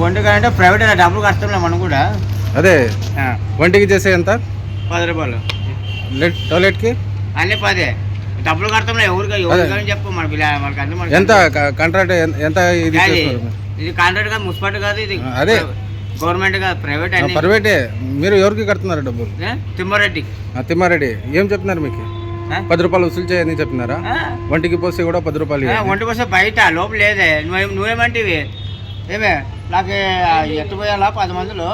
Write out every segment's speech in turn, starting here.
వండుకంటే private డబ్బులు కష్టంలే మనం కూడా. అదే. వంటికి చేసే ఎంత? పది రూపాయలు. లెట్ టాయిలెట్కి అన్ని పదే. డబ్బులు కడతాంలే ఎవరికి. ఎవరికని చెప్పు మనకి ఎంత కాంట్రాక్ట్ ఎంత ఇది ఇది కాంట్రాక్ట్ కాదు మున్సిపాలిటీ కాదు ఇది అదే. గవర్నమెంట్ కాదు ప్రైవేట్ అన్ని. ప్రైవేటే. మీరు ఎవరికి కడుతున్నారు డబ్బులు? తిమ్మారెడ్డి. తిమ్మారెడ్డి. ఏం చెప్తున్నారు మీకు? పది రూపాయలు వసూలు చేయని చెప్తున్నారా? ఆ? వంటికి పోస్తే కూడా పది రూపాయలు. ఒంటి కోసం బయట లోపల లేదే. నువ్వు నువ్వేమంటివి? ఏమే నాకు ఎట్టు పోయాలా పది మందిలో.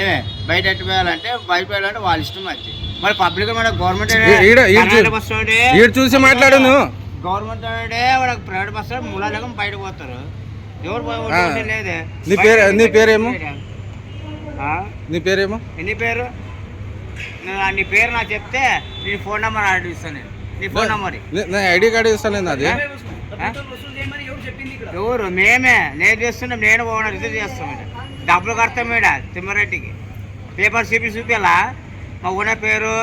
ఏమే బయట ఎట్టు పోయాలంటే బయట పోయాలంటే వాళ్ళ ఇష్టం అది. మరి పబ్లిక్ మన గవర్నమెంట్ చూసి మాట్లాడు గవర్నమెంట్ ప్రైవేట్ బస్ స్టాండ్ మూలాలేకం బయటకు పోతారు. ఎవరు పోయి ఆ. ఉంటే లేదే నీ పేరు- నీ పేరేమో? నీ పేరేమో? నీ పేరు? నీ పేరు నాకు చెప్తే నీ ఫోన్ నెంబర్ అడిగిస్తాను నేను. నీ ఫోన్ నెంబర్ నేను ఐడి కార్డు ఇస్తాను నేను అది. ఎవరు మేమే. నేను చేస్తున్నాం నేను ఓనర్ ఇద్దరు చేస్తాం. డబ్బులు కడతాం ఈడ తిమ్మారెడ్డికి. పేపర్ చూపి చూపించాలా మా ఓనర్ పేరు.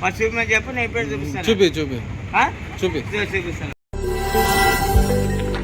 మరి చూపించని చెప్పి నేను పేరు చూపిస్తాను. చూపి చూపి? చూపి. చూపిస్తాను.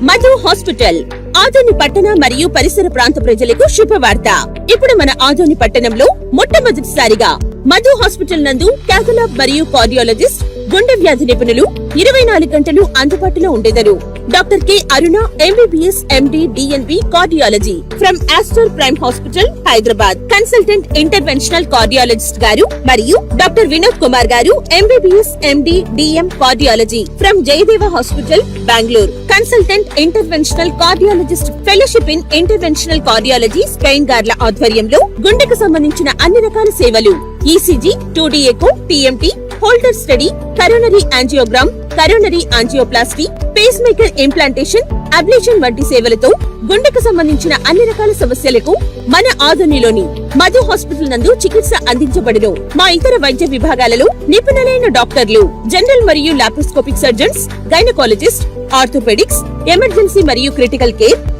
మధు హాస్పిటల్ ఆదోని పట్టణ మరియు పరిసర ప్రాంత ప్రజలకు శుభవార్త. ఇప్పుడు మన ఆదోని పట్టణంలో మొట్టమొదటిసారిగా మధు హాస్పిటల్ నందు క్యాథలాబ్ మరియు కార్డియాలజిస్ట్ గుండె వ్యాధి నిపుణులు ఇరవై నాలుగు గంటలు అందుబాటులో ఉండేదరు. Doctor K Aruna MBBS MD DNB cardiology from Aster Prime hospital Hyderabad. Consultant interventional cardiologist గారు మరియు డాక్టర్ వినోద్ కుమార్ గారు MBBS MD DM cardiology from Jayadeva hospital Bengaluru. Consultant interventional cardiologist fellowship in interventional cardiology Spain గార్ల ఆధ్వర్యంలో గుండెకు సంబంధించిన అన్ని రకాల సేవలు. ECG two D echo TMT holter study coronary angiogram coronary angioplasty pacemaker implantation ablation వంటి సేవలతో గుండెకు సంబంధించిన అన్ని రకాల సమస్యలకు మన ఆధునిలోని మధు హాస్పిటల్ నందు చికిత్స అందించబడును. మా ఇతర వైద్య విభాగాలలో నిపుణులైన డాక్టర్లు జనరల్ మరియు laparoscopic surgeons gynaecologist orthopaedics emergency మరియు critical care